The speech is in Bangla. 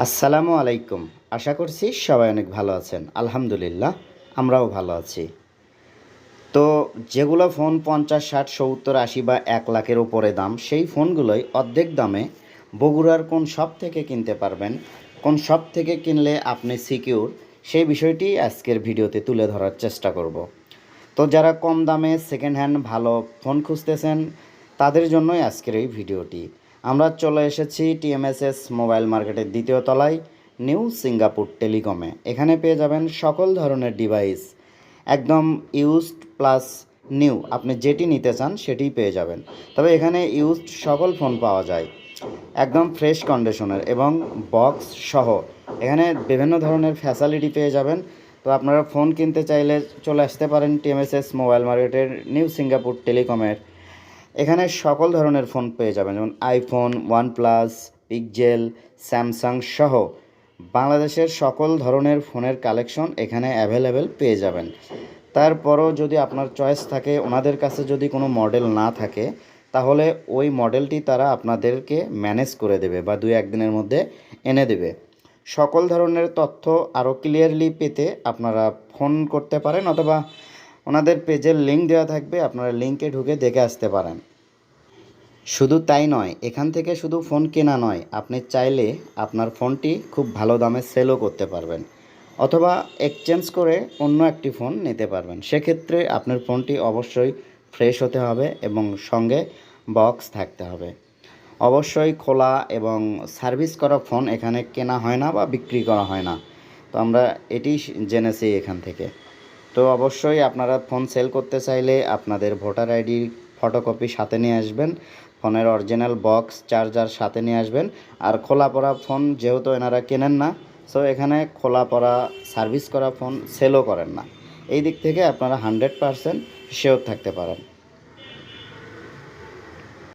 আসসালামু আলাইকুম। আশা করছি সবাই অনেক ভালো আছেন। আলহামদুলিল্লাহ, আমরাও ভালো আছি। তো যেগুলো ফোন পঞ্চাশ, ষাট, সত্তর, আশি বা এক লাখের উপরে দাম, সেই ফোনগুলোই অর্ধেক দামে বগুড়ার কোন শপ থেকে কিনতে পারবেন, কোন শপ থেকে কিনলে আপনি সিকিউর সেই বিষয়টি আজকের ভিডিওতে তুলে ধরার চেষ্টা করব। তো যারা কম দামে সেকেন্ড হ্যান্ড ভালো ফোন খুঁজতেছেন, তাদের জন্যই আজকের এই ভিডিওটি। আমরা চলে এসেছি টিএমএসএস মোবাইল মার্কেটের দ্বিতীয় তলায়, নিউ সিঙ্গাপুর টেলিকমে। এখানে পেয়ে যাবেন সকল ধরনের ডিভাইস, একদম ইউজড প্লাস নিউ। আপনি যেটি নিতে চান সেটিই পেয়ে যাবেন। তবে এখানে ইউজড সকল ফোন পাওয়া যায়, একদম ফ্রেশ কন্ডিশনের এবং বক্স সহ। এখানে বিভিন্ন ধরনের ফ্যাসিলিটি পেয়ে যাবেন। তো আপনারা ফোন কিনতে চাইলে চলে আসতে পারেন টিএমএসএস মোবাইল মার্কেটের নিউ সিঙ্গাপুর টেলিকমের এখানে সকল ধরনের ফোন পেয়ে যাবেন, যেমন আইফোন, ওয়ানপ্লাস, পিকজেল, স্যামসাং সহ। বাংলাদেশের সকল ধরনের ফোনের কালেকশন এখানে অ্যাভেলেবেল পেয়ে যাবেন। তারপরও যদি আপনার চয়েস থাকে, ওনাদের কাছে যদি কোনো মডেল না থাকে, তাহলে ওই মডেলটি তারা আপনাদেরকে ম্যানেজ করে দেবে বা দুই একদিনের মধ্যে এনে দেবে। সকল ধরনের তথ্য আরও ক্লিয়ারলি পেতে আপনারা ফোন করতে পারেন অথবা ওনাদের পেজের লিঙ্ক দেওয়া থাকবে, আপনারা লিঙ্কে ঢুকে দেখে আসতে পারেন। শুধু তাই নয়, এখান থেকে শুধু ফোন কেনা নয়, আপনি চাইলে আপনার ফোনটি খুব ভালো দামে সেলও করতে পারবেন। অথবা এক্সচেঞ্জ করে অন্য একটি ফোন নিতে পারবেন। সেক্ষেত্রে আপনার ফোনটি অবশ্যই ফ্রেশ হতে হবে এবং সঙ্গে বক্স থাকতে হবে। অবশ্যই খোলা এবং সার্ভিস করা ফোন এখানে কেনা হয় না বা বিক্রি করা হয় না। তো আমরা এটি জেনেছি এখান থেকে। তো অবশ্যই আপনারা ফোন সেল করতে চাইলে আপনাদের ভোটার আইডির ফটোকপি সাথে নিয়ে আসবেন, ফোনের অরিজিনাল বক্স, চার্জার সাথে নিয়ে আসবেন। আর খোলা পড়া ফোন যেহেতু এনারা কেনেন না সো এখানে খোলা পড়া সার্ভিস করা ফোন সেলও করেন না। এই দিক থেকে আপনারা হান্ড্রেড পারসেন্ট শিওর থাকতে পারেন।